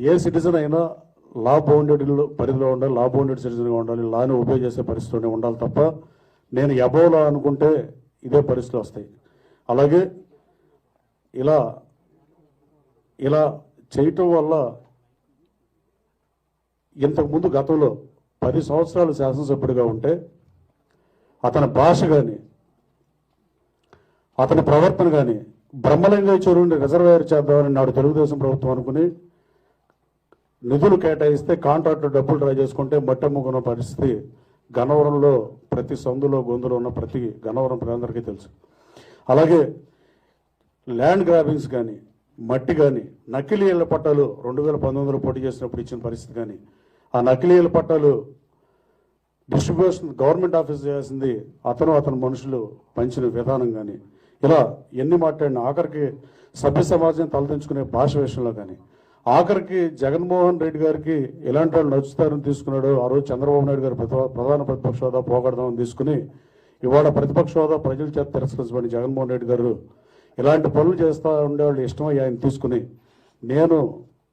ఏ citizen అయినా లా bounded పరిధిలో ఉండాలి లా బౌండెడ్ సిటిజన్గా ఉండాలి లాని ఉపయోగ చేసే పరిస్థితిలోనే ఉండాలి తప్ప నేను ఎబోలా అనుకుంటే ఇదే పరిస్థితులు వస్తాయి. అలాగే ఇలా ఇలా చేయటం వల్ల ఇంతకుముందు గతంలో పది సంవత్సరాలు శాసనసభ్యుడిగా ఉంటే అతని భాష కానీ అతని ప్రవర్తన కానీ బ్రహ్మలింగ చెరువుని రిజర్వేర్ చేద్దామని నాడు తెలుగుదేశం ప్రభుత్వం అనుకుని నిధులు కేటాయిస్తే కాంట్రాక్టర్ డబ్బులు డ్రా చేసుకుంటే మట్టమ్ముకున్న పరిస్థితి గనవరంలో ప్రతి సందులో గొంతులో ఉన్న ప్రతి గన్నవరం ప్రజలందరికీ తెలుసు. అలాగే ల్యాండ్ గ్రాబింగ్స్ కానీ మట్టి కానీ నకిలీ ఇళ్ళ పట్టాలు రెండు వేల పంతొమ్మిదిలో పోటీ చేసినప్పుడు ఇచ్చిన పరిస్థితి కానీ ఆ నకిలీ ఇళ్ళ పట్టాలు డిస్ట్రిబ్యూషన్ గవర్నమెంట్ ఆఫీస్ చేయాల్సింది అతను అతని మనుషులు పంచిన విధానం కానీ ఇలా ఎన్ని మాట్లాడిన ఆఖరికి సభ్య సమాజం తలదించుకునే భాష విషయంలో కానీ ఆఖరికి జగన్మోహన్ రెడ్డి గారికి ఎలాంటి వాళ్ళు నచ్చుతారని తీసుకున్నాడు ఆ రోజు చంద్రబాబు నాయుడు గారు ప్రధాన ప్రతిపక్ష హోదా పోగొడదామని తీసుకుని ఇవాళ ప్రతిపక్ష హోదా ప్రజల చేత తిరస్కరించబడి జగన్మోహన్ రెడ్డి గారు ఇలాంటి పనులు చేస్తూ ఉండేవాళ్ళు ఇష్టమయ్యి ఆయన తీసుకుని నేను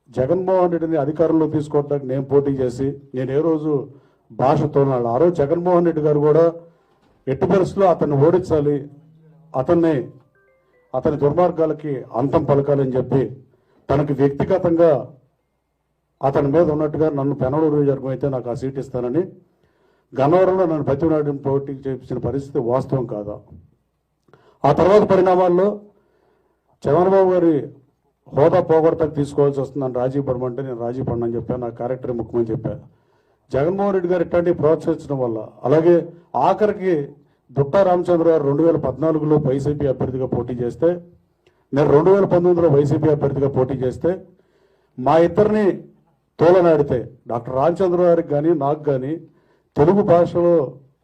జగన్మోహన్ రెడ్డిని అధికారంలో తీసుకోవడానికి నేను పోటీ చేసి నేను ఏ రోజు భాష తోనాడు ఆ రోజు జగన్మోహన్ రెడ్డి గారు కూడా ఎట్టి పరిస్థితుల్లో అతన్ని ఓడించాలి అతన్ని అతని దుర్మార్గాలకి అంతం పలకాలని చెప్పి తనకి వ్యక్తిగతంగా అతని మీద ఉన్నట్టుగా నన్ను పెనలూరు నియోజకవర్గం అయితే నాకు ఆ సీట్ ఇస్తానని గన్నవరంలో నన్ను బతిమలాడిన పోటీ చేయించిన పరిస్థితి వాస్తవం కాదా? ఆ తర్వాత పరిణామాల్లో చంద్రబాబు గారి హోదా పోగొడతకు తీసుకోవాల్సి వస్తుందని రాజీ పడమంటే నేను రాజీ పడనని చెప్పాను. నా క్యారెక్టర్ ముఖ్యమని చెప్పాను జగన్మోహన్ రెడ్డి గారు ఇట్లాంటివి ప్రోత్సహించడం వల్ల అలాగే ఆఖరికి దుట్టా రామచంద్ర గారు రెండు వేల పద్నాలుగులో వైసీపీ అభ్యర్థిగా పోటీ చేస్తే నేను రెండు వేల పంతొమ్మిదిలో వైసీపీ అభ్యర్థిగా పోటీ చేస్తే మా ఇద్దరిని తోలనాడితే డాక్టర్ రామచంద్ర గారికి కానీ నాకు కానీ తెలుగు భాషలో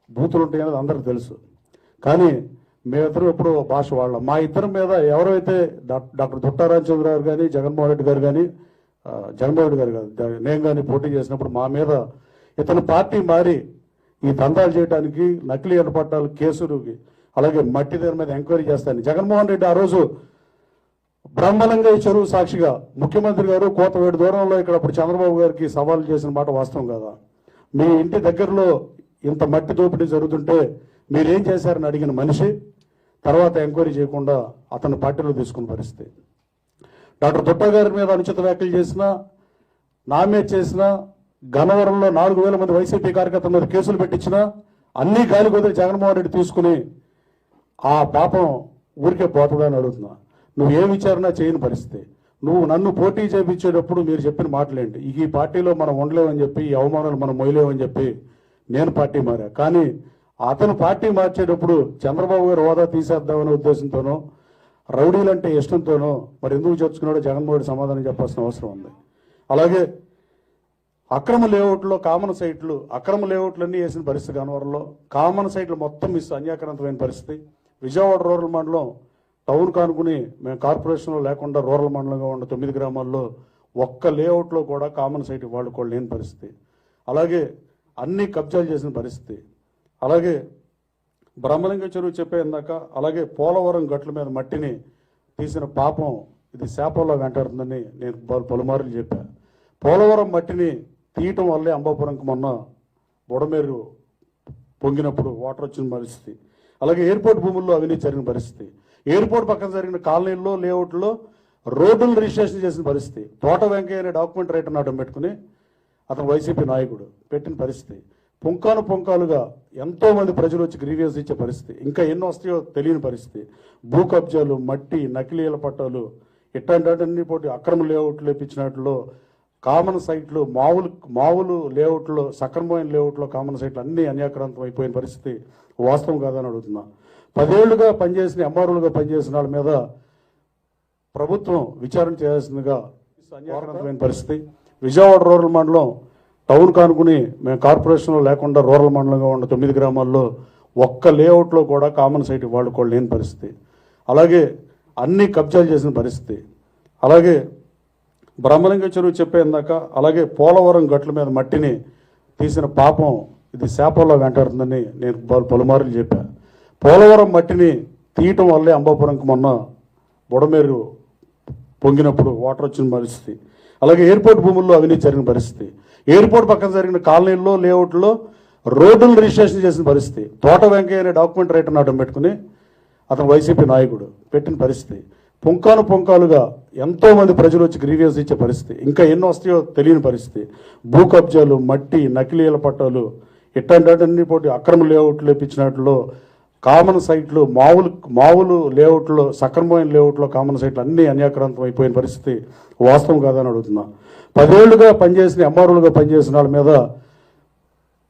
బూతులు ఉంటాయి అనేది అందరికీ తెలుసు. కానీ మేమిద్దరం ఎప్పుడు భాష వాళ్ళం మా ఇద్దరి మీద ఎవరైతే డాక్టర్ దుట్టా రామచంద్ర గారు కానీ జగన్మోహన్ రెడ్డి గారు కానీ జగన్మోహన్ రెడ్డి గారు కాదు నేను కానీ పోటీ చేసినప్పుడు మా మీద ఇతను పార్టీ మారి ఈ దందాలు చేయడానికి నకిలీ ఏర్పడ్డాలు కేసులు అలాగే మట్టి దగ్గర మీద ఎంక్వైరీ చేస్తాను జగన్మోహన్ రెడ్డి ఆ రోజు బ్రహ్మలంగా చెరువు సాక్షిగా ముఖ్యమంత్రి గారు కోతవేడు దూరంలో ఇక్కడ అప్పుడు చంద్రబాబు గారికి సవాల్ చేసిన మాట వాస్తవం కదా? మీ ఇంటి దగ్గరలో ఇంత మట్టి దోపిడీ జరుగుతుంటే మీరేం చేశారని అడిగిన మనిషి తర్వాత ఎంక్వైరీ చేయకుండా అతను పార్టీలో తీసుకున్న పరిస్థితి. డాక్టర్ దుట్ట గారి మీద అనుచిత వ్యాఖ్యలు చేసిన నామినేట్ చేసినా చేసిన గన్నవరంలో నాలుగు వేల మంది వైసీపీ కార్యకర్తల మీద కేసులు పెట్టించిన అన్ని గాలి కుదిరి జగన్మోహన్ రెడ్డి తీసుకుని ఆ పాపం ఊరికే పోతుందని అడుగుతున్నా. నువ్వు ఏ విచారణ చేయని పరిస్థితి. నువ్వు నన్ను పోటీ చేయించేటప్పుడు మీరు చెప్పిన మాటలేంటి? ఈ పార్టీలో మనం ఉండలేమని చెప్పి ఈ అవమానాలు మనం మొయలేమని చెప్పి నేను పార్టీ మారా. కానీ అతను పార్టీ మార్చేటప్పుడు చంద్రబాబు గారు హోదా తీసేద్దామనే ఉద్దేశంతోనో రౌడీలంటే ఇష్టంతోనో మరి ఎందుకు చేర్చుకున్నాడో జగన్మోహన్ సమాధానం చెప్పాల్సిన అవసరం ఉంది. అలాగే అక్రమ లేఅవుట్లో కామన్ సైట్లు అక్రమ లేఅవుట్లన్నీ వేసిన పరిస్థితి గన్నవరంలో కామన్ సైట్లు మొత్తం మిస్ అన్యాక్రాంతమైన పరిస్థితి. విజయవాడ రూరల్ మండలం టౌన్ కానుకుని మేము కార్పొరేషన్లో లేకుండా రూరల్ మండలంగా ఉన్న తొమ్మిది గ్రామాల్లో ఒక్క లేఅవుట్లో కూడా కామన్ సైట్ వాడుకోవాలి లేని పరిస్థితి. అలాగే అన్ని కబ్జాలు చేసిన పరిస్థితి. అలాగే బ్రహ్మలింగ చెరువు చెప్పే ఇందాక అలాగే పోలవరం గట్ల మీద మట్టిని తీసిన పాపం ఇది శాపంలో వెంటాడుతుందని నేను పలు- పలుమార్లు చెప్పాను పోలవరం మట్టిని తీయటం వల్లే అంబాపురంకి మొన్న బుడమేరు పొంగినప్పుడు వాటర్ వచ్చిన పరిస్థితి. అలాగే ఎయిర్పోర్ట్ భూముల్లో అవినీతి జరిగిన పరిస్థితి. ఎయిర్పోర్ట్ పక్కన జరిగిన కాలనీల్లో లేఅవుట్లో రోడ్డులు రిజిస్ట్రేషన్ చేసిన పరిస్థితి. తోట వెంకయ్య అనే డాక్యుమెంట్ రైటర్ నాటం పెట్టుకుని అతను వైసీపీ నాయకుడు. పెట్టిన పరిస్థితి. పుంకాను పుంకాలుగా ఎంతోమంది ప్రజలు వచ్చి గ్రీవియన్స్ ఇచ్చే పరిస్థితి. ఇంకా ఎన్నో వస్తాయో తెలియని పరిస్థితి. భూ కబ్జాలు మట్టి నకిలీల పట్టాలు ఇట్లాంటి పోటీ అక్రమ లేఅవుట్లు ఇప్పించినట్లో కామన్ సైట్లు మామూలు మామూలు లేఅవుట్లో సక్రమమైన లేఅవుట్లో కామన్ సైట్లు అన్నీ అన్యాక్రాంతం అయిపోయిన పరిస్థితి వాస్తవం కాదని అడుగుతున్నా. పదేళ్ళుగా పనిచేసిన ఎంఆర్ఓలుగా పనిచేసిన వాళ్ళ మీద ప్రభుత్వం విచారణ చేయాల్సిందిగా అన్యాక్రాంతమైన పరిస్థితి. విజయవాడ రూరల్ మండలం టౌన్ కానుకుని మేము కార్పొరేషన్లో లేకుండా రూరల్ మండలంగా ఉన్న తొమ్మిది గ్రామాల్లో ఒక్క లేఅవుట్లో కూడా కామన్ సైట్ వాడుకోవాలి లేని పరిస్థితి. అలాగే అన్ని కబ్జాలు చేసిన పరిస్థితి. అలాగే బ్రహ్మలింగ చెరువు చెప్పేందాక అలాగే పోలవరం గట్ల మీద మట్టిని తీసిన పాపం ఇది శాపంలో వెంటాడుతుందని నేను పలు- పలుమార్లు చెప్పా. పోలవరం మట్టిని తీయటం వల్లే అంబాపురంకి మొన్న బుడమేరు పొంగినప్పుడు వాటర్ వచ్చిన పరిస్థితి. అలాగే ఎయిర్పోర్ట్ భూముల్లో అవినీతి జరిగిన పరిస్థితి. ఎయిర్పోర్ట్ పక్కన జరిగిన కాలనీల్లో లేఅవుట్లో రోడ్డులు రిజిస్ట్రేషన్ చేసిన పరిస్థితి. తోట వెంకయ్య అనే డాక్యుమెంట్ రైటర్ నాటం పెట్టుకుని అతను వైసీపీ నాయకుడు. పెట్టిన పరిస్థితి. పుంకాను పుంకాలుగా ఎంతో మంది ప్రజలు వచ్చి గ్రీవియన్స్ ఇచ్చే పరిస్థితి. ఇంకా ఎన్ని వస్తాయో తెలియని పరిస్థితి. భూ కబ్జాలు మట్టి నకిలీల పట్టాలు ఇట్లాంటి పోటీ అక్రమ లేఅవుట్లు ఇప్పించినట్లు కామన్ సైట్లు మామూలు మామూలు లేఅవుట్లో సక్రమమైన లేఅవుట్లో కామన్ సైట్లు అన్నీ అన్యాక్రాంతం అయిపోయిన పరిస్థితి వాస్తవం కాదని అడుగుతున్నా. పదేళ్ళుగా పనిచేసిన ఎంఆర్ఓలుగా పనిచేసిన వాళ్ళ మీద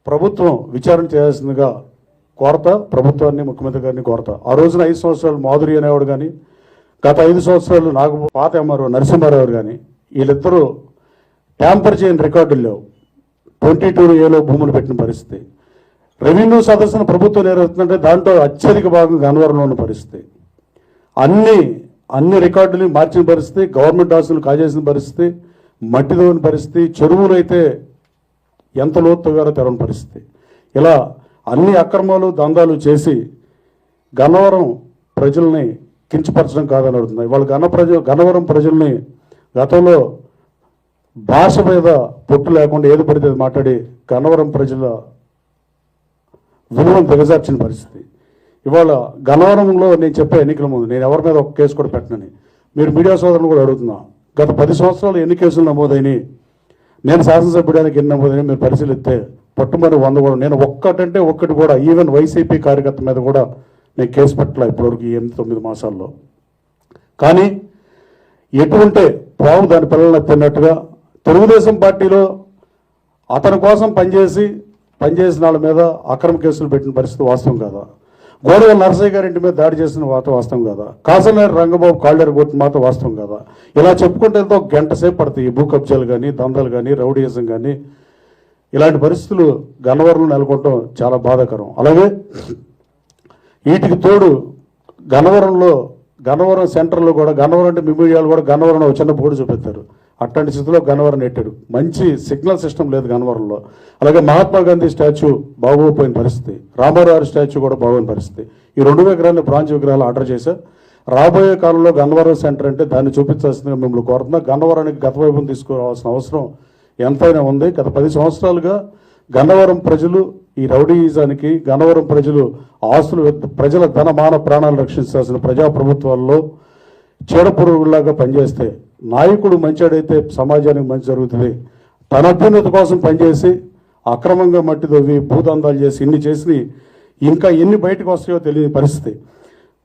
ప్రభుత్వం విచారణ చేయాల్సిందిగా కోరత ప్రభుత్వాన్ని ముఖ్యమంత్రి గారిని కోరత. ఆ రోజున ఐదు సంవత్సరాలు మాధురి అనేవాడు కానీ గత ఐదు సంవత్సరాలు నాకు పాత ఎంఆర్ఓ నరసింహారావు కానీ వీళ్ళిద్దరూ ట్యాంపర్ చేయని రికార్డులు లేవు. ట్వంటీ టూ ఏలో భూములు పెట్టిన పరిస్థితి. రెవెన్యూ సదస్సును ప్రభుత్వం నిర్వహిస్తుందంటే దాంట్లో అత్యధిక భాగం గన్నవరంలో ఉన్న పరిస్థితి. అన్ని అన్ని రికార్డులు మార్చిన పరిస్థితి గవర్నమెంట్ ఆస్తులు కాజేసిన పరిస్థితి మట్టి పరిస్థితి చెరువులు అయితే ఎంత లోతుగారో తవ్వారో తెరవని పరిస్థితి. ఇలా అన్ని అక్రమాలు దందాలు చేసి గన్నవరం ప్రజల్ని కించపరచడం కాదని అడుగుతున్నాయి. వాళ్ళు గన్న ప్రజ గన్నవరం ప్రజల్ని గతంలో భాష మీద పొట్టు లేకుండా ఏది పడితే మాట్లాడి గన్నవరం ప్రజల విలువను దిగజార్చిన పరిస్థితి. ఇవాళ గన్నవరంలో నేను చెప్పే ఎన్నికల ముందు నేను ఎవరి మీద ఒక కేసు కూడా పెట్టనని. మీరు మీడియా సోదరులు కూడా అడుగుతున్నా. గత పది సంవత్సరాలు ఎన్ని కేసులు నమోదైనవి నేను శాసనసభ్యుడానికి ఎన్ని నమోదైనా మీరు పరిశీలిస్తే పట్టుమని వంద కూడా. నేను ఒక్కటంటే ఒక్కటి కూడా ఈవెన్ వైసీపీ కార్యకర్త మీద కూడా నేను కేసు పెట్టలే ఇప్పటివరకు ఎనిమిది తొమ్మిది మాసాల్లో. కానీ ఎటువంటి పాము దాని పిల్లల్ని తిన్నట్టుగా తెలుగుదేశం పార్టీలో అతని కోసం పనిచేసి పనిచేసిన వాళ్ళ మీద అక్రమ కేసులు పెట్టిన పరిస్థితి వాస్తవం కాదా? గోడవ నరసయ్య గారి ఇంటి మీద దాడి చేసిన మాట వాస్తవం కాదా? కాసనేరు రంగబాబు కాళ్ళేరు కొట్టిన మాట వాస్తవం కాదా? ఇలా చెప్పుకుంటే ఎంతో గంట సేపు పడతాయి భూ కబ్జాలు కానీ దందాలు కానీ రౌడీయిజం కానీ ఇలాంటి పరిస్థితులు గన్నవరంలో నెలకొనడం చాలా బాధాకరం. అలాగే వీటికి తోడు గన్నవరంలో గన్నవరం సెంటర్లో కూడా గన్నవరం అంటే మీడియాలు కూడా గన్నవరం ఒక చిన్న బోర్డు చూపెత్తారు అట్లాంటి స్థితిలో గన్నవరం నెట్టాడు. మంచి సిగ్నల్ సిస్టమ్ లేదు గన్నవరంలో. అలాగే మహాత్మా గాంధీ స్టాచ్యూ బాగోపోయిన పరిస్థితి. రామారావు స్టాచ్యూ కూడా బాగోని పరిస్థితి. ఈ రెండు విగ్రహాలు బ్రాంచ్ విగ్రహాలు ఆర్డర్ చేశా. రాబోయే కాలంలో గన్నవరం సెంటర్ అంటే దాన్ని చూపించాల్సిందిగా మిమ్మల్ని కోరుతున్నా. గన్నవరానికి గత వైపును తీసుకురావాల్సిన అవసరం ఎంతైనా ఉంది. గత పది సంవత్సరాలుగా గన్నవరం ప్రజలు ఈ రౌడీయిజానికి గన్నవరం ప్రజలు ఆస్తులు ప్రజల ధన మాన ప్రాణాలు రక్షించాల్సిన ప్రజాప్రభుత్వాల్లో చీడపురుగులాగా పనిచేస్తే నాయకుడు మంచాడైతే సమాజానికి మంచి జరుగుతుంది. తన అభ్యున్నతి కోసం పనిచేసి అక్రమంగా మట్టి దొవ్వి భూదందాలు చేసి ఇన్ని చేసి ఇంకా ఎన్ని బయటకు వస్తాయో తెలియని పరిస్థితి.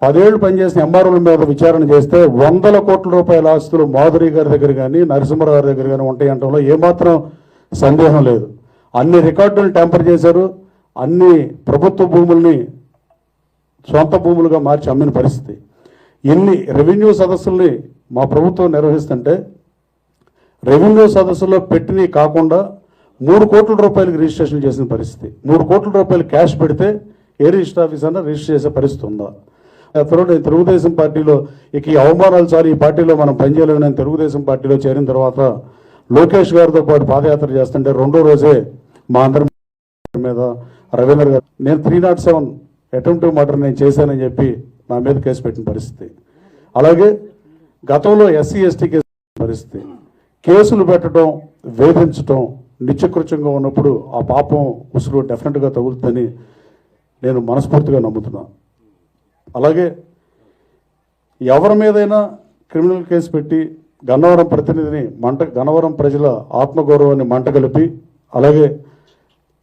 పదేళ్ళు పనిచేసిన ఎంఆర్ఓల మీద విచారణ చేస్తే వందల కోట్ల రూపాయల ఆస్తులు మాధురి గారి దగ్గర కానీ నరసింహరావు గారి దగ్గర కానీ ఉంటాయి అంటంలో ఏమాత్రం సందేహం లేదు. అన్ని రికార్డులు ట్యాంపర్ చేశారు. అన్ని ప్రభుత్వ భూముల్ని సొంత భూములుగా మార్చి అమ్మిన పరిస్థితి. ఎన్ని రెవెన్యూ సదస్సుల్ని మా ప్రభుత్వం నిర్వహిస్తుంటే రెవెన్యూ సదస్సులో పెట్టినవి కాకుండా మూడు కోట్ల రూపాయలకి రిజిస్ట్రేషన్ చేసిన పరిస్థితి. మూడు కోట్ల రూపాయలు క్యాష్ పెడితే ఏ రిజిస్టర్ ఆఫీస్ అన్నా రిజిస్టర్ చేసే పరిస్థితి ఉందా? తర్వాత తెలుగుదేశం పార్టీలో ఇక ఈ అవమానాలు చాలు ఈ పార్టీలో మనం పనిచేయలేము నేను తెలుగుదేశం పార్టీలో చేరిన తర్వాత లోకేష్ గారితో పాటు పాదయాత్ర చేస్తుంటే రెండో రోజే మా అందరి మీద రవీంద్ర గారు నేను three nought seven attempted murder నేను చేశానని చెప్పి నా మీద కేసు పెట్టిన పరిస్థితి. అలాగే గతంలో ఎస్సీ ఎస్టీ కేసు పరిస్థితి. కేసులు పెట్టడం వేధించడం నిత్యకృత్యంగా ఉన్నప్పుడు ఆ పాపం ఉసురు డెఫినెట్గా తగులుతుందని నేను మనస్ఫూర్తిగా నమ్ముతున్నాను అలాగే ఎవరి మీదైనా క్రిమినల్ కేసు పెట్టి గన్నవరం ప్రతినిధిని మంట గన్నవరం ప్రజల ఆత్మగౌరవాన్ని మంటగలిపి అలాగే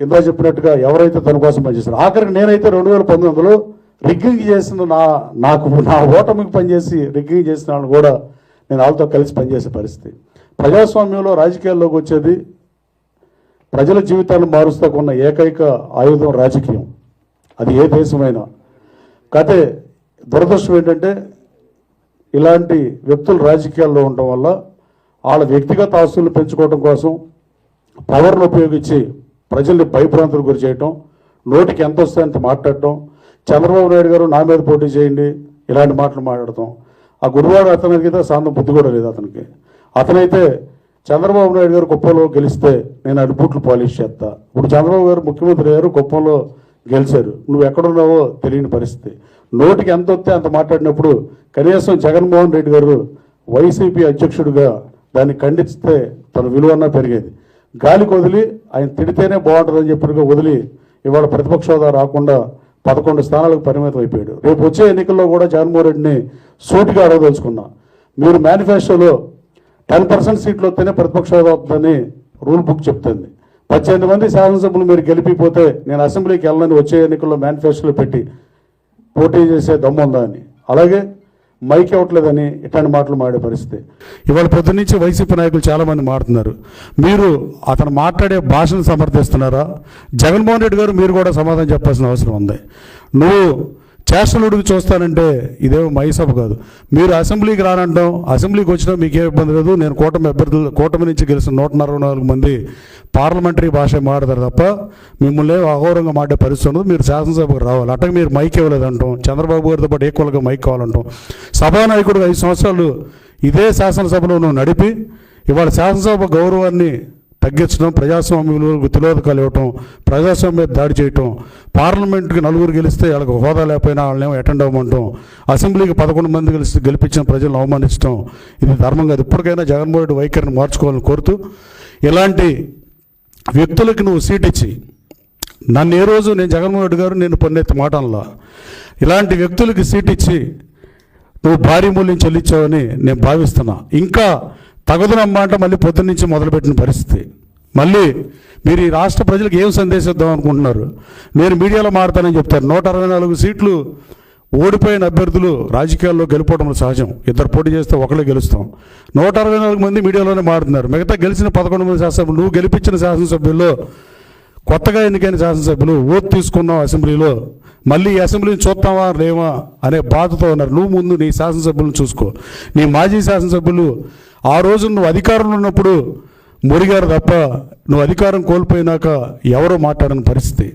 ఇందా చెప్పినట్టుగా ఎవరైతే తన కోసం పనిచేస్తారు ఆఖరికి నేనైతే రెండు వేల పంతొమ్మిదిలో రిగ్గింగ్ చేసిన నా నాకు నా ఓటమికి పనిచేసి రిగ్గింగ్ చేసిన వాళ్ళు కూడా నేను వాళ్ళతో కలిసి పనిచేసే పరిస్థితి. ప్రజాస్వామ్యంలో రాజకీయాల్లోకి వచ్చేది ప్రజల జీవితాన్ని మారుస్తాకున్న ఏకైక ఆయుధం రాజకీయం. అది ఏ దేశమైనా. కాకపోతే దురదృష్టం ఏంటంటే ఇలాంటి వ్యక్తులు రాజకీయాల్లో ఉండటం వల్ల వాళ్ళ వ్యక్తిగత ఆస్తులను పెంచుకోవడం కోసం పవర్ను ఉపయోగించి ప్రజల్ని భయభ్రాంతులకు గురి చేయటం నోటికి ఎంత వస్తే అంత మాట్లాడటం చంద్రబాబు నాయుడు గారు నా మీద పోటీ చేయండి ఇలాంటి మాటలు మాట్లాడటం ఆ గుడివాడు అతనికి సాంతం బుద్ధి కూడా లేదు అతనికి. అతనైతే చంద్రబాబు నాయుడు గారు కుప్పంలో గెలిస్తే నేను అటు బూట్లు పాలిష్ చేస్తా. ఇప్పుడు చంద్రబాబు గారు ముఖ్యమంత్రి గారు కుప్పంలో గెలిచారు. నువ్వు ఎక్కడున్నావో తెలియని పరిస్థితి. నోటికి ఎంత వస్తే అంత మాట్లాడినప్పుడు కనీసం జగన్మోహన్ రెడ్డి గారు వైసీపీ అధ్యక్షుడిగా దాన్ని ఖండిస్తే తన విలువన్నా పెరిగేది. గాలికి వదిలి ఆయన తిడితేనే బాగుంటుందని చెప్పినగా వదిలి ఇవాళ ప్రతిపక్ష హోదా రాకుండా పదకొండు స్థానాలకు పరిమితం అయిపోయాడు. రేపు వచ్చే ఎన్నికల్లో కూడా జగన్మోహన్ రెడ్డిని సూటిగా అడగదలుచుకున్నా. మీరు మేనిఫెస్టోలో టెన్ పర్సెంట్ సీట్లు వస్తేనే ప్రతిపక్ష హోదా వస్తుందని రూల్ బుక్ చెప్తుంది. పద్దెనిమిది మంది శాసనసభ్యులు మీరు గెలిపిపోతే నేను అసెంబ్లీకి వెళ్ళనని వచ్చే ఎన్నికల్లో మేనిఫెస్టోలో పెట్టి పోటీ చేసే దమ్ముందా అని. అలాగే మైక్ ఇవ్వట్లేదని ఇట్లాంటి మాటలు మాడే పరిస్థితి. ఇవాళ పొద్దు నుంచి వైసీపీ నాయకులు చాలామంది మాట్లాడుతున్నారు మీరు అతను మాట్లాడే భాషను సమర్థిస్తున్నారా? జగన్మోహన్ రెడ్డి గారు మీరు కూడా సమాధానం చెప్పాల్సిన అవసరం ఉంది. నువ్వు చేష్టలుడికి చూస్తానంటే ఇదేమో మై సభ కాదు. మీరు అసెంబ్లీకి రానంటాం అసెంబ్లీకి వచ్చినా మీకే ఇబ్బంది లేదు. నేను కూటమి అభ్యర్థులు కూటమి నుంచి గెలిచిన నూట నాలుగు మంది పార్లమెంటరీ భాష మాట్లాడతారు తప్ప మిమ్మల్ని అఘోరంగా మాట్లాడే పరిస్థితి ఉండదు. మీరు శాసనసభకు రావాలి. అట్ట మీరు మైక్ ఇవ్వలేదంటాం. చంద్రబాబు గారితో పాటు ఈక్వల్గా మైక్ కావాలంటాం. సభానాయకుడు ఐదు సంవత్సరాలు ఇదే శాసనసభలో నడిపి ఇవాళ శాసనసభ గౌరవాన్ని తగ్గించడం ప్రజాస్వామ్య విలువలకు తిలోదకాలు ఇవ్వటం ప్రజాస్వామ్య దాడి చేయటం పార్లమెంట్కి నలుగురు గెలిస్తే వాళ్ళకి హోదా లేకపోయినా వాళ్ళనేమో అటెండ్ అవ్వమంటాం అసెంబ్లీకి పదకొండు మంది గెలిచి గెలిపించిన ప్రజలను అవమానించడం ఇది ధర్మం కాదు. ఇప్పటికైనా జగన్మోహన్ రెడ్డి వైఖరిని మార్చుకోవాలని కోరుతూ ఇలాంటి వ్యక్తులకు నువ్వు సీట్ ఇచ్చి నన్ను ఏ రోజు నేను జగన్మోహన్ రెడ్డి గారు నేను పొన్నెత్తి మాటల్లో ఇలాంటి వ్యక్తులకి సీట్ ఇచ్చి నువ్వు భారీ మూల్యం చెల్లించావని నేను భావిస్తున్నా. ఇంకా తగదునమ్మాట మళ్ళీ పొద్దున్న నుంచి మొదలుపెట్టిన పరిస్థితి. మళ్ళీ మీరు ఈ రాష్ట్ర ప్రజలకు ఏం సందేశం ఇద్దాం అనుకుంటున్నారు? నేను మీడియాలో మారుతానని చెప్తారు. నూట అరవై నాలుగు సీట్లు ఓడిపోయిన అభ్యర్థులు రాజకీయాల్లో గెలుపోవడం సహజం. ఇద్దరు పోటీ చేస్తే ఒకళ్ళే గెలుస్తాం. నూట అరవై నాలుగు మంది మీడియాలోనే మారుతున్నారు. మిగతా గెలిచిన పదకొండు మంది శాసనసభ్యులు నువ్వు గెలిపించిన శాసనసభ్యుల్లో కొత్తగా ఎన్నికైన శాసనసభ్యులు ఓటు తీసుకున్నావు అసెంబ్లీలో మళ్ళీ అసెంబ్లీని చూస్తావా లేవా అనే బాధతో ఉన్నారు. నువ్వు ముందు నీ శాసనసభ్యులను చూసుకో. నీ మాజీ శాసనసభ్యులు ఆ రోజు నువ్వు అధికారంలో ఉన్నప్పుడు మురిగారు తప్ప నువ్వు అధికారం కోల్పోయినాక ఎవరో మాట్లాడని పరిస్థితి?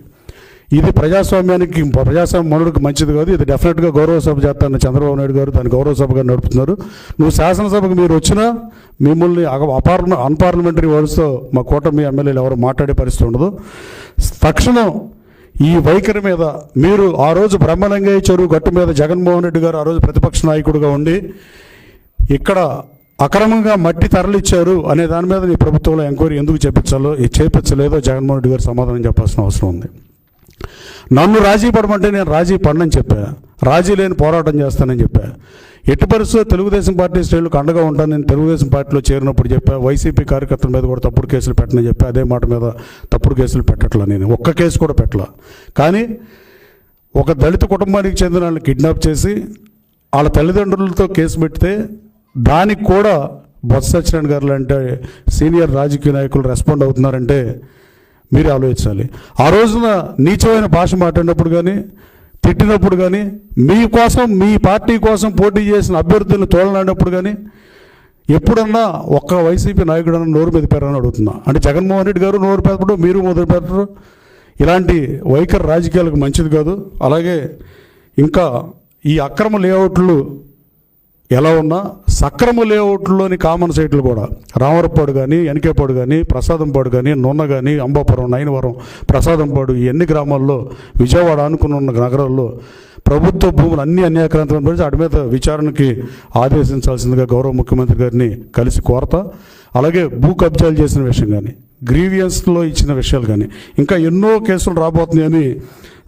ఇది ప్రజాస్వామ్యానికి ప్రజాస్వామ్య మనుడికి మంచిది కాదు. ఇది డెఫినెట్గా గౌరవ సభ చేస్తాను చంద్రబాబు నాయుడు గారు. దాన్ని గౌరవ సభగా నడుపుతున్నారు. నువ్వు శాసనసభకు మీరు వచ్చినా మిమ్మల్ని అపార్ల అన్పార్లమెంటరీ వర్డ్స్తో మా కూటమి ఎమ్మెల్యేలు ఎవరు మాట్లాడే పరిస్థితి ఉండదు. తక్షణం ఈ వైఖరి మీద మీరు ఆ రోజు బ్రహ్మలింగయ్య చెరువు గట్టు మీద జగన్మోహన్ రెడ్డి గారు ఆ రోజు ప్రతిపక్ష నాయకుడిగా ఉండి ఇక్కడ అక్రమంగా మట్టి తరలిచ్చారు అనే దాని మీద మీ ప్రభుత్వంలో ఎంక్వైరీ ఎందుకు చేపించాలో చేపించలేదో జగన్మోహన్ రెడ్డి గారు సమాధానం చెప్పాల్సిన అవసరం ఉంది. నన్ను రాజీ పడమంటే నేను రాజీ పడనని చెప్పా. రాజీ లేని పోరాటం చేస్తానని చెప్పా. ఎట్టి పరిస్థితుల్లో తెలుగుదేశం పార్టీ శ్రేణులకు అండగా ఉంటాను నేను తెలుగుదేశం పార్టీలో చేరినప్పుడు చెప్పా. వైసీపీ కార్యకర్తల మీద కూడా తప్పుడు కేసులు పెట్టనని చెప్పి. అదే మాట మీద తప్పుడు కేసులు పెట్టట్లా నేను. ఒక్క కేసు కూడా పెట్టలా. కానీ ఒక దళిత కుటుంబానికి చెందిన వాళ్ళని కిడ్నాప్ చేసి వాళ్ళ తల్లిదండ్రులతో కేసు పెడితే దానికి కూడా బొత్స సత్యనారాయణ గారు లాంటి సీనియర్ రాజకీయ నాయకులు రెస్పాండ్ అవుతున్నారంటే మీరు ఆలోచించాలి. ఆ రోజున నీచమైన భాష మాట్లాడినప్పుడు కానీ తిట్టినప్పుడు కానీ మీకోసం మీ పార్టీ కోసం పోటీ చేసిన అభ్యర్థులను తోలనాడినప్పుడు కానీ ఎప్పుడన్నా ఒక్క వైసీపీ నాయకుడు అన్న నోరు పెరని అడుగుతున్నా. అంటే జగన్మోహన్ రెడ్డి గారు నోరు పెద్దప్పుడు మీరు మొదలు పెట్టరు ఇలాంటి వైఖరి రాజకీయాలకు మంచిది కాదు. అలాగే ఇంకా ఈ అక్రమ లేఅవుట్లు ఎలా ఉన్నా సక్రమ లేఅవుట్లోని కామన్ సైట్లు కూడా రామరపాడు కానీ ఎనకేపాడు కానీ ప్రసాదంపాడు కానీ నున్న కానీ అంబాపురం నయనవరం ప్రసాదంపాడు ఈ గ్రామాల్లో విజయవాడ అనుకున్న నగరాల్లో ప్రభుత్వ భూములు అన్ని అన్యాక్రాంతం పడి వాటి మీద విచారణకి ఆదేశించాల్సిందిగా గౌరవ ముఖ్యమంత్రి గారిని కలిసి కోరతా. అలాగే భూ కబ్జాలు చేసిన విషయం కానీ గ్రీవియన్స్లో ఇచ్చిన విషయాలు కానీ ఇంకా ఎన్నో కేసులు రాబోతున్నాయని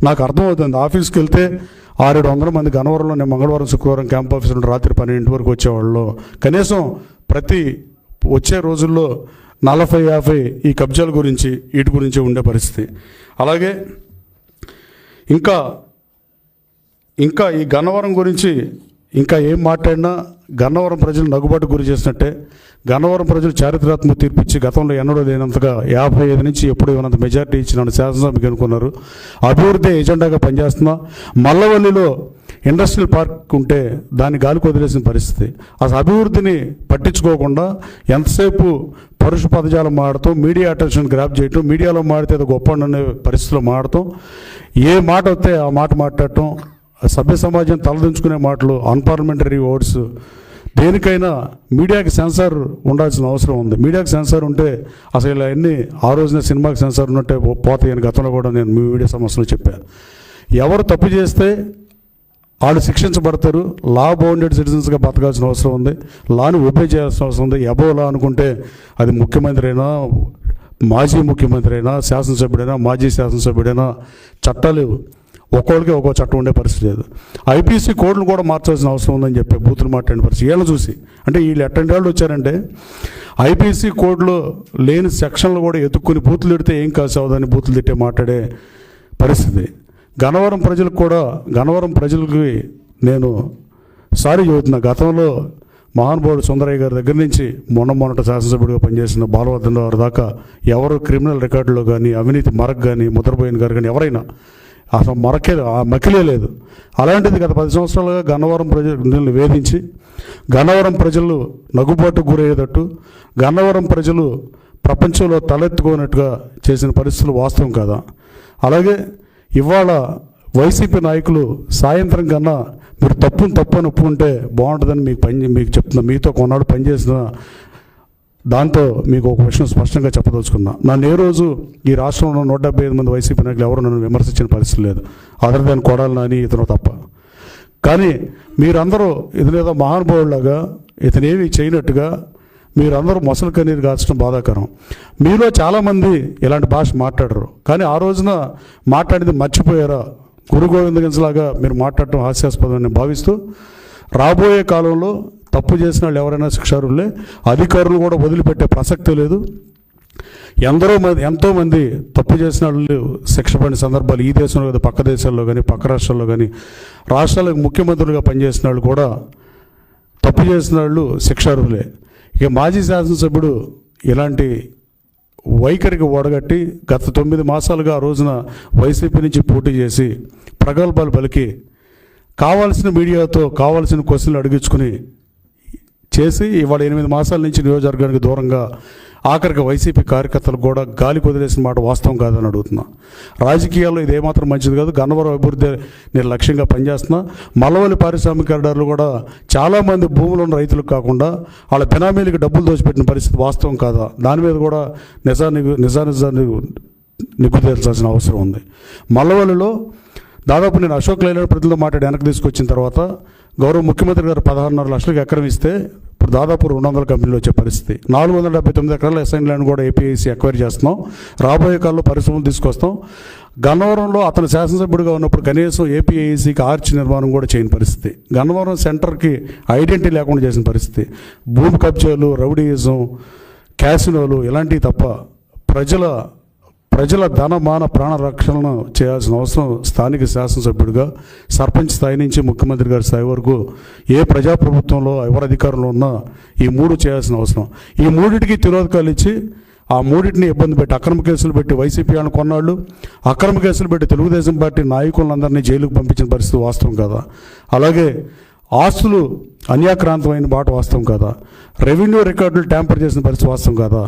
నాకు అర్థమవుతుంది. ఆఫీస్కి వెళ్తే ఆరేడు వందల మంది గనవరంలో నేను మంగళవారం శుక్రవారం క్యాంప్ ఆఫీస్ నుండి రాత్రి పన్నెండింటి వరకు వచ్చేవాళ్ళు. కనీసం ప్రతి వచ్చే రోజుల్లో నలభై యాభై ఈ కబ్జాల గురించి వీటి గురించి ఉండే పరిస్థితి. అలాగే ఇంకా ఇంకా ఈ గన్నవరం గురించి ఇంకా ఏం మాట్లాడినా గన్నవరం ప్రజలు నగుబాటు గురి చేసినట్టే గన్నవరం ప్రజలు చారిత్రాత్మక తీర్పిచ్చి గతంలో ఎన్నడూ లేనంతగా యాభై ఐదు నుంచి ఎప్పుడు ఇవ్వనంత మెజార్టీ ఇచ్చి నన్ను శాసనసభకి అనుకున్నారు అభివృద్ధి ఎజెండాగా పనిచేస్తున్నా. మల్లవల్లిలో ఇండస్ట్రియల్ పార్క్ ఉంటే దాన్ని గాలికి వదిలేసిన పరిస్థితి. అసలు అభివృద్ధిని పట్టించుకోకుండా ఎంతసేపు పరుష పదజాలం మాడతాం మీడియా అటెన్షన్ గ్రాప్ చేయటం మీడియాలో మాడితే అది గొప్ప అనే పరిస్థితిలో మాడటం. ఏ మాట వస్తే ఆ మాట మాట్లాడటం. సభ్య సమాజం తలదించుకునే మాటలు అన్పార్లమెంటరీ ఓట్స్ దేనికైనా మీడియాకి సెన్సార్ ఉండాల్సిన అవసరం ఉంది. మీడియాకి సెన్సార్ ఉంటే అసలు ఇలా అన్ని ఆ రోజున సినిమాకి సెన్సార్ ఉన్నట్టే పోతాయని గతంలో కూడా నేను మీ మీడియా సమస్యలు చెప్పాను ఎవరు తప్పు చేస్తే వాళ్ళు శిక్షించబడతారు లా బౌండెడ్ సిటిజన్స్గా బతకాల్సిన అవసరం ఉంది లాని ఒబే చేయాల్సిన అవసరం ఉంది. ఎబో లా అనుకుంటే అది ముఖ్యమంత్రి అయినా మాజీ ముఖ్యమంత్రి అయినా శాసనసభ్యుడైనా మాజీ శాసనసభ్యుడైనా చట్టాలు ఒక్కోళ్ళకి ఒక్కో చట్టం ఉండే పరిస్థితి లేదు ఐపీసీ కోడ్లు కూడా మార్చాల్సిన అవసరం ఉందని చెప్పి బూతులు మాట్లాడిన పరిస్థితి. వీళ్ళని చూసి. అంటే వీళ్ళు ఎట్టండి వాళ్ళు వచ్చారంటే ఐపీసీ కోడ్లో లేని సెక్షన్లు కూడా ఎత్తుక్కుని బూతులు తిడితే ఏం కాసు అవదని బూతులు తిట్టే మాట్లాడే పరిస్థితి. గన్నవరం ప్రజలకు కూడా గన్నవరం ప్రజలకి నేను సారీ చెబుతున్నా. గతంలో మహానుభావుడు సుందరయ్య గారి దగ్గర నుంచి మొన్న మొన్నట శాసనసభ్యుడిగా పనిచేసిన బాలవర్ధన్ గారు దాకా ఎవరు క్రిమినల్ రికార్డులో కానీ అవినీతి మరక్ కానీ ముద్రపోయిన గారు కానీ ఎవరైనా అసలు మరకే ఆ మకిలే లేదు. అలాంటిది గత పది సంవత్సరాలుగా గన్నవరం ప్రజలు వేధించి గన్నవరం ప్రజలు నగుబాటు గురయ్యేటట్టు గన్నవరం ప్రజలు ప్రపంచంలో తలెత్తుకోనట్టుగా చేసిన పరిస్థితులు వాస్తవం కదా? అలాగే ఇవాళ వైసీపీ నాయకులు సాయంత్రం కన్నా మీరు తప్పును తప్పు అని ఒప్పుకుంటే బాగుంటుందని మీకు పని మీకు చెప్తున్నా మీతో కొన్నాడు పనిచేసిన దాంతో మీకు ఒక విషయం స్పష్టంగా చెప్పదలుచుకున్నా. నన్ను ఏ రోజు ఈ రాష్ట్రంలో నూట డెబ్బై ఐదు మంది వైసీపీ నాయకులు ఎవరు నన్ను విమర్శించిన పరిస్థితి లేదు. అదర్ దాని కొడాలి నాని ఇతను తప్ప. కానీ మీరందరూ ఇతనేదో మహానుభావులాగా ఇతనేమి చేయనట్టుగా మీరందరూ మొసలు కన్నీరు కాల్చడం బాధాకరం. మీలో చాలామంది ఇలాంటి భాష మాట్లాడరు. కానీ ఆ రోజున మాట్లాడింది మర్చిపోయారా? గురు గోవింద గంజలాగా మీరు మాట్లాడటం హాస్యాస్పదమని భావిస్తూ రాబోయే కాలంలో తప్పు చేసిన వాళ్ళు ఎవరైనా శిక్షారులే అధికారులు కూడా వదిలిపెట్టే ప్రసక్తి లేదు. ఎందరో మంది ఎంతోమంది తప్పు చేసిన వాళ్ళు శిక్ష పడిన సందర్భాలు ఈ దేశంలో కదా పక్క దేశాల్లో కానీ పక్క రాష్ట్రాల్లో కానీ రాష్ట్రాలకు ముఖ్యమంత్రులుగా పనిచేసిన వాళ్ళు కూడా తప్పు చేసిన వాళ్ళు శిక్షార్హులే. ఇక మాజీ శాసనసభ్యుడు ఇలాంటి వైఖరికి ఓడగట్టి గత తొమ్మిది మాసాలుగా ఆ రోజున వైసీపీ నుంచి పోటీ చేసి ప్రగల్భాలు పలికి కావాల్సిన మీడియాతో కావాల్సిన క్వశ్చన్లు అడిగించుకుని చేసి ఇవాళ ఎనిమిది మాసాల నుంచి నియోజకవర్గానికి దూరంగా ఆఖరికి వైసీపీ కార్యకర్తలు కూడా గాలి కుదిరేసిన మాట వాస్తవం కాదని అడుగుతున్నా. రాజకీయాల్లో ఇది ఏమాత్రం మంచిది కాదు. గన్నవరం అభివృద్ధి నేను లక్ష్యంగా పనిచేస్తున్నా. మల్లవల్లి పారిశ్రామిక కారిడార్లు కూడా చాలామంది భూములు ఉన్న రైతులకు కాకుండా వాళ్ళ బినామీలకు డబ్బులు దోచిపెట్టిన పరిస్థితి వాస్తవం కాదా? దాని మీద కూడా నిజాన్ని నిజానిజాన్ని నిగ్గుదేల్చాల్సిన అవసరం ఉంది. మల్లవల్లిలో దాదాపు నేను అశోక్ లైలాండ్ ప్రతిలో మాట్లాడి వెనక్కి తీసుకొచ్చిన తర్వాత గౌరవ ముఖ్యమంత్రి గారు పదహారున్నర లక్షలకు ఎకరం ఇస్తే ఇప్పుడు దాదాపు రెండు వందల కంపెనీలు వచ్చే పరిస్థితి. నాలుగు వందల డెబ్బై తొమ్మిది ఎకరాల ఎస్ఐన్ ల్యాండ్ కూడా ఏపీఐసి ఎక్వైర్ చేస్తున్నాం. రాబోయే కాలంలో పరిశ్రమలు తీసుకొస్తాం. గన్నవరంలో అతను శాసనసభ్యుడిగా ఉన్నప్పుడు కనీసం ఏపీఐసికి ఆర్చ్ నిర్మాణం కూడా చేయని పరిస్థితి. గన్నవరం సెంటర్కి ఐడెంటిటీ లేకుండా చేసిన పరిస్థితి. భూమి కబ్జాలు రౌడీయిజం క్యాసినోలు ఇలాంటివి తప్ప ప్రజల ప్రజల ధన మాన ప్రాణ రక్షణను చేయాల్సిన అవసరం స్థానిక శాసనసభ్యుడిగా సర్పంచ్ స్థాయి నుంచి ముఖ్యమంత్రి గారి స్థాయి వరకు ఏ ప్రజాప్రభుత్వంలో ఎవరు అధికారంలో ఉన్నా ఈ మూడు చేయాల్సిన అవసరం. ఈ మూడిటికి తిరోధకాలు ఇచ్చి ఆ మూడింటిని ఇబ్బంది పెట్టి అక్రమ కేసులు పెట్టి వైసీపీ అని కొన్నాళ్ళు అక్రమ కేసులు పెట్టి తెలుగుదేశం పార్టీ నాయకులందరినీ జైలుకు పంపించిన పరిస్థితి వాస్తవం కదా? అలాగే ఆస్తులు అన్యాక్రాంతమైన బాట వాస్తవం కదా? రెవెన్యూ రికార్డులు ట్యాంపర్ చేసిన పరిస్థితి వాస్తవం కదా?